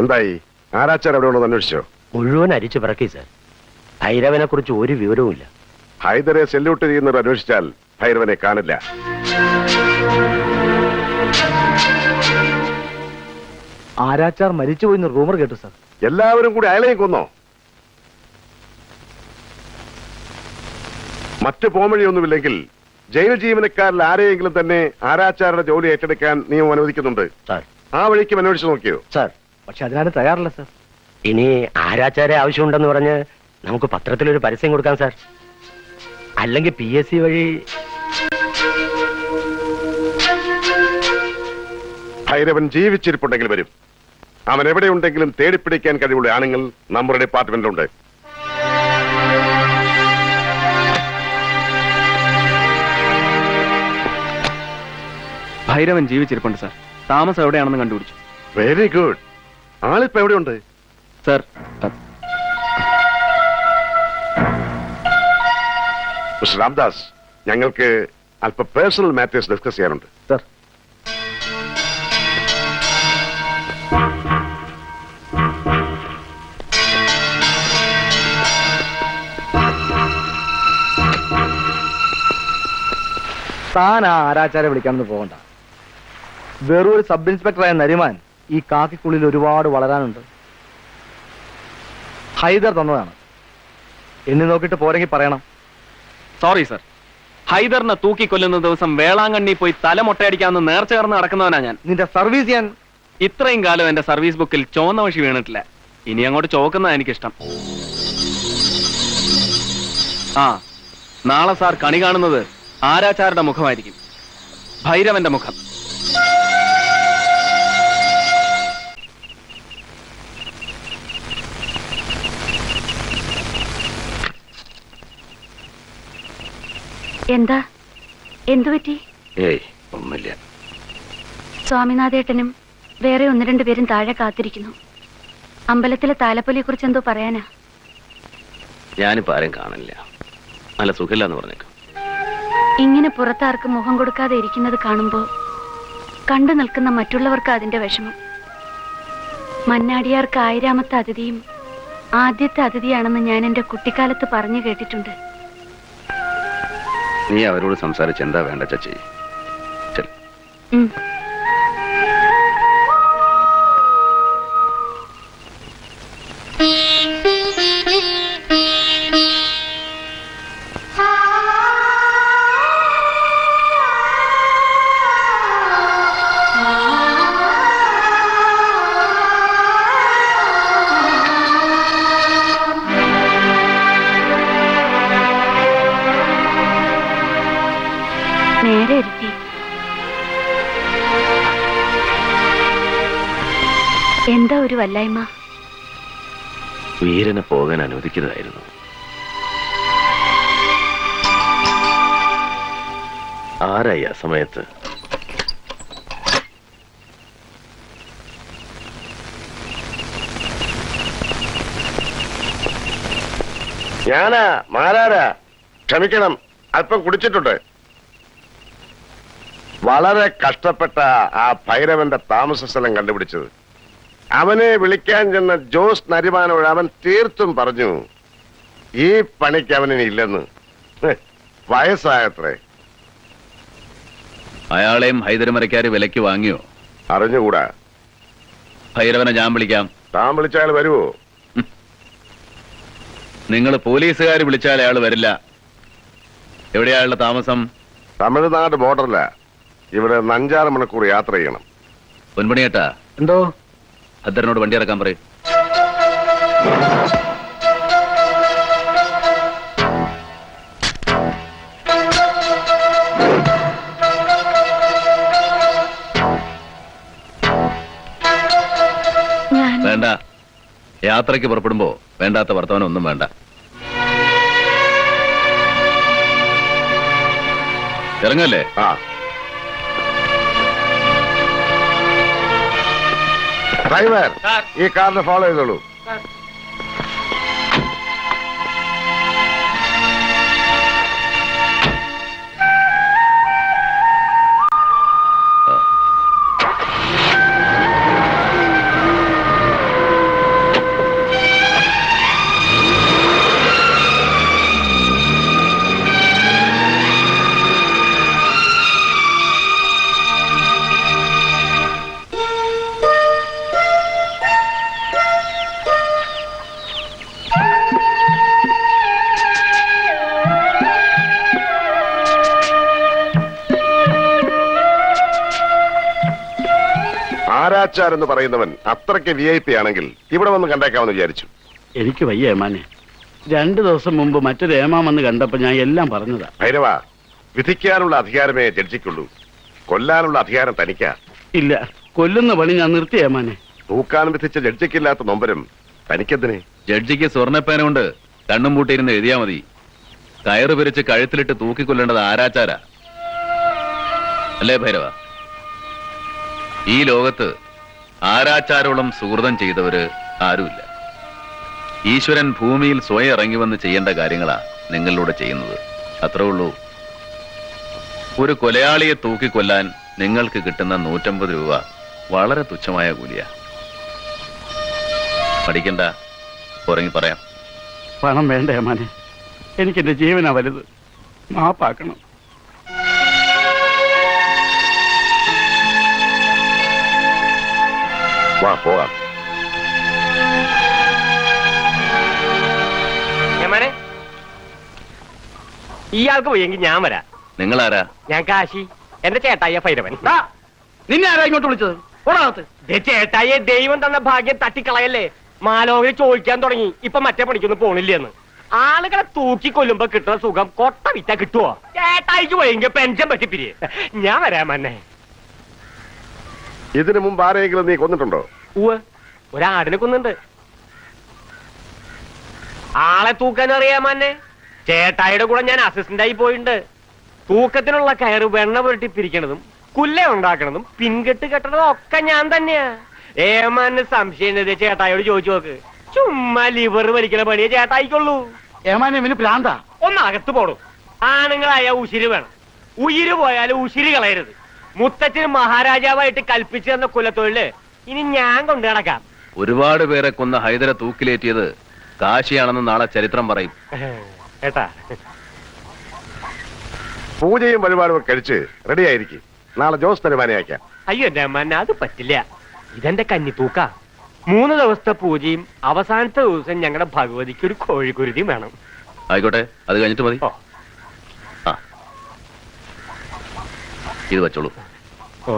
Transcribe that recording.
എന്തായി? ആരാച്ചാർ എവിടെ ഉണ്ടെന്ന് അന്വേഷിച്ചോ? മുഴുവൻ അരിച്ചു പിറക്കി സാർ. ഭൈരവനെ കുറിച്ച് ഒരു വിവരവുമില്ല. ഹൈദരെ സെല്യൂട്ട് ചെയ്യുന്നവർ അന്വേഷിച്ചാൽ ഭൈരവനെ കാണില്ല. ആരാച്ചാർ മരിച്ചുപോയിന്ന് റൂമർ കേട്ടു സാർ. എല്ലാവരും കൂടി അയലയും കൊന്നോ? മറ്റു പോംവഴിയൊന്നുമില്ലെങ്കിൽ ജയിൽ ജീവനക്കാരിൽ ആരെയെങ്കിലും തന്നെ ആരാച്ചാരുടെ ജോലി ഏറ്റെടുക്കാൻ നിയമം അനുവദിക്കുന്നുണ്ട്. സാർ. ആ വഴിക്കും അന്വേഷിച്ചു നോക്കിയോ? സാർ. പക്ഷെ അതിനാണ് തയ്യാറല്ല സാർ. ഇനി ആരാച്ചാരെ ആവശ്യമുണ്ടെന്ന് പറഞ്ഞ് നമുക്ക് പത്രത്തിൽ ഒരു പരസ്യം കൊടുക്കാം സാർ. അല്ലെങ്കിൽ പി എസ് സി വഴി ഭൈരവൻ ജീവിച്ചിരിപ്പുണ്ടെങ്കിൽ വരും. അവൻ എവിടെയുണ്ടെങ്കിലും തേടിപ്പിടിക്കാൻ കഴിവുള്ള ആണുങ്ങൾ നമ്മുടെ ഡിപ്പാർട്ട്മെന്റിലുണ്ട്. ഭൈരവൻ ജീവിച്ചിരിപ്പുണ്ട് സാർ. താമസം എവിടെയാണെന്ന് കണ്ടുപിടിച്ചു. Very good. ആളിപ്പോ എവിടെയുണ്ട്? സർ മിസ്റ്റർ രാംദാസ് ഞങ്ങൾക്ക് അല്പ പേഴ്സണൽ മാറ്റേഴ്സ് ഡിസ്കസ് ചെയ്യാനുണ്ട്. സർ. താൻ ആ ആരാചാരെ വിളിക്കാമെന്ന് പോകണ്ട. വെറും ഒരു സബ് ഇൻസ്പെക്ടറായ നരിമാൻ ഈ കാക്കിക്കുള്ളിൽ ഒരുപാട് വളരാനുണ്ട്. ഹൈദർ തന്നതാണ്. എന്നെ നോക്കിയിട്ട് പോരെങ്കിൽ പറയണം. സോറി സർ ഹൈദറിനെ തൂക്കിക്കൊല്ലുന്ന ദിവസം വേളാങ്കണ്ണി പോയി തല മൊട്ടയടിക്കാമെന്ന് നേർച്ച കയറുന്ന നടക്കുന്നവനാ ഞാൻ. നിന്റെ സർവീസ് ഞാൻ ഇത്രയും കാലം എന്റെ സർവീസ് ബുക്കിൽ ചുവന്ന വശി വീണിട്ടില്ല. ഇനി അങ്ങോട്ട് ചോക്കുന്നതാ എനിക്കിഷ്ടം. ആ നാളെ സാർ കണി കാണുന്നത് ആരാച്ചാരുടെ മുഖമായിരിക്കും. ഭൈരവന്റെ മുഖം. എന്താ? എന്തു പറ്റി? ഏയ് ഒന്നുമില്ല. സ്വാമിനാഥേട്ടനും വേറെ ഒന്ന് രണ്ട് പേരും താഴെ കാത്തിരിക്കുന്നു. അമ്പലത്തിലെ താലപ്പൊലിയെ കുറിച്ച് എന്തോ പറയാനാ? ഞാനിപ്പോ ആരും കാണില്ല നല്ല സുഖമില്ല എന്ന് പറഞ്ഞേക്കും. ഇങ്ങനെ പുറത്താർക്ക് മുഖം കൊടുക്കാതെ ഇരിക്കുന്നത് കാണുമ്പോ കണ്ടു നിൽക്കുന്ന മറ്റുള്ളവർക്ക് അതിന്റെ വിഷമം. മന്നാടിയാർക്ക് ആയിരാമത്തെ അതിഥിയും ആദ്യത്തെ അതിഥിയാണെന്ന് ഞാൻ എന്റെ കുട്ടിക്കാലത്ത് പറഞ്ഞു കേട്ടിട്ടുണ്ട്. നീ അവരോട് സംസാരിച്ച് എന്താ വേണ്ട ചച്ചി ഉം. നേരെ എത്തി എന്താ ഒരു വല്ലായ്മ? വീരനെ പോകാൻ അനുവദിക്കുന്നതായിരുന്നു. ആരായി ആ സമയത്ത്? ഞാനാ മാരാരാ? ക്ഷമിക്കണം അല്പം കുടിച്ചിട്ടുണ്ട്. വളരെ കഷ്ടപ്പെട്ട ആ ഭൈരവന്റെ താമസ സ്ഥലം കണ്ടുപിടിച്ചത്. അവനെ വിളിക്കാൻ ചെന്ന ജോസ് നരിമാനോട് അവൻ തീർത്തും പറഞ്ഞു ഈ പണിക്ക് അവനിനി ഇല്ലെന്ന്. വയസ്സായത്രേ. അയാളെയും ഹൈദരമരക്കാര് വിലക്ക് വാങ്ങിയോ? അറിഞ്ഞുകൂടാ. ഭൈരവനെ ഞാൻ വിളിക്കാം. താൻ വിളിച്ചാൽ വരുവോ? നിങ്ങൾ പോലീസുകാർ വിളിച്ചാൽ അയാൾ വരില്ല. എവിടെയാ അയാളുടെ താമസം? തമിഴ്നാട് ബോർഡറില. ഇവിടെ അഞ്ചാറ് മണിക്കൂർ യാത്ര ചെയ്യണം. പൊൻപണിയേട്ടാ എന്തോ? ഭദ്രനോട് വണ്ടി ഇറക്കാൻ പറയും. ഞാൻ വേണ്ട. യാത്രയ്ക്ക് പുറപ്പെടുമ്പോ വേണ്ടാത്ത വർത്തമാനം ഒന്നും വേണ്ട. ഇറങ്ങല്ലേ? ആ. ഡ്രൈവർ ഈ കാറിന് ഫോളോ ചെയ്തോളൂ. ആരാച്ചാർ എന്ന് പറയുന്നവൻ അത്രയ്ക്ക് വി ഐ പി ആണെങ്കിൽ ഇവിടെ വന്ന് കണ്ടേക്കാമെന്ന് വിചാരിച്ചു. എനിക്ക് വയ്യ ഏമാനെ. രണ്ടു ദിവസം മുമ്പ് മറ്റൊരു ഏമാൻ വന്ന് കണ്ടപ്പോ ഞാൻ എല്ലാം പറഞ്ഞതാ. ഭൈരവ വിധിക്കാനുള്ള അധികാരമേ ജഡ്ജിക്കുള്ളൂ. കൊല്ലാനുള്ള അധികാരം തനിക്കാ. ഇല്ല കൊല്ലുന്ന പണി ഞാൻ നിർത്തി ഏമാനെ. തൂക്കാൻ വിധിച്ച ജഡ്ജിക്കില്ലാത്ത നൊമ്പരം തനിക്കെന്തിനെ? ജഡ്ജിക്ക് സ്വർണപ്പേന കൊണ്ട് കണ്ണും പൂട്ടിയിരുന്ന് എഴുതിയാ മതി. കയറ് പിരിച്ച് കഴുത്തിലിട്ട് തൂക്കിക്കൊല്ലേണ്ടത് ആരാച്ചാരാ? അല്ലേ ഭൈരവ? ഈ ലോകത്ത് ആരാച്ചാരോളം സുഹൃതം ചെയ്തവര് ആരുമില്ല. ഈശ്വരൻ ഭൂമിയിൽ സ്വയം ഇറങ്ങി വന്ന് ചെയ്യേണ്ട കാര്യങ്ങളാ നിങ്ങളിലൂടെ ചെയ്യുന്നത്. അത്രേ ഉള്ളൂ. ഒരു കൊലയാളിയെ തൂക്കിക്കൊല്ലാൻ നിങ്ങൾക്ക് കിട്ടുന്ന നൂറ്റമ്പത് രൂപ വളരെ തുച്ഛമായ കൂലിയാ. പഠിക്കണ്ട. ഉറങ്ങി പറയാം. പണം വേണ്ട മനെ എനിക്കെന്റെ ജീവനാ വലുത്. മാപ്പാക്കണം. വാ പോകാം ഇയാൾക്ക് പോയെങ്കിൽ ഞാൻ വരാം. നിങ്ങളാരാ? ഞാൻ കാശി. എന്റെ ചേട്ടായ ഭൈരവൻ നിന്നെ ആരാ ഇങ്ങോട്ട് വിളിച്ചത്? ഓടാകത്ത് ചേട്ടായെ ദൈവം തന്ന ഭാഗ്യം തട്ടിക്കളയല്ലേ? മാലോകര് ചോദിക്കാൻ തുടങ്ങി. ഇപ്പൊ മറ്റേ പണിക്കൊന്നും പോണില്ലെന്ന് ആളുകളെ തൂക്കി കൊല്ലുമ്പോ കിട്ടുന്ന സുഖം കൊട്ട വിറ്റാ കിട്ടുവോ? ചേട്ടായിക്ക് പോയെങ്കിൽ പെൻഷൻ പറ്റിപ്പിരി ഞാൻ വരാമന്നെ ഇതിനു മുമ്പ് ആരെങ്കിലും നീ കൊന്നിട്ടുണ്ടോ? ഒരാടിനെ കൊന്നുണ്ട് ആളെ തൂക്കാൻ അറിയാമന്നെ ചേട്ടായിയുടെ കൂടെ ഞാൻ അസിസ്റ്റന്റ് ആയി പോയിട്ടുണ്ട്. തൂക്കത്തിനുള്ള കയറ് വെണ്ണ പുരട്ടി പിരിക്കണതും കുല്ല ഉണ്ടാക്കണതും പിൻകെട്ട് കെട്ടണതും ഒക്കെ ഞാൻ തന്നെയാ. ഏമാന് സംശയം ചേട്ടായോട് ചോദിച്ചു നോക്ക്. ചുമ്മാ ലിവർ വലിക്കണ പണിയെ ചേട്ടായിക്കൊള്ളൂ. ഏമാനെ ഇവന് പ്രാന്താ ഒന്ന് അകത്ത് പോടും. ആണുങ്ങളായ ഉശിര് വേണം. ഉയിര് പോയാലും ഉശിര് കളയരുത്. മുത്തച്ഛന് മഹാരാജാവായിട്ട് കൽപ്പിച്ചു തന്ന കുലത്തൊഴിൽ ഇനി ഞാൻ കൊണ്ടു നടക്കാം. ഒരുപാട് പേരെ കൊന്ന ഹൈദരെ തൂക്കിലേറ്റിയത് കാശിയാണെന്ന് നാളെ ചരിത്രം പറയും. ഏട്ടാ. പൂജയും വഴിപാടും ഒക്കെ കഴിച്ച് റെഡി ആയിരിക്കും നാളെ ജോസ് തരുമാനെ അയക്കാം. അയ്യോ എന്റെ അമ്മ അത് പറ്റില്ല. ഇതെന്റെ കന്നിത്തൂക്ക മൂന്ന് ദിവസത്തെ പൂജയും അവസാനത്തെ ദിവസം ഞങ്ങളുടെ ഭഗവതിക്ക് ഒരു കോഴിക്കുരുതിയും വേണം. ആയിക്കോട്ടെ അത് കഴിഞ്ഞിട്ട് മതി. ഓ. ഇത് വെച്ചോളൂ. ഓ.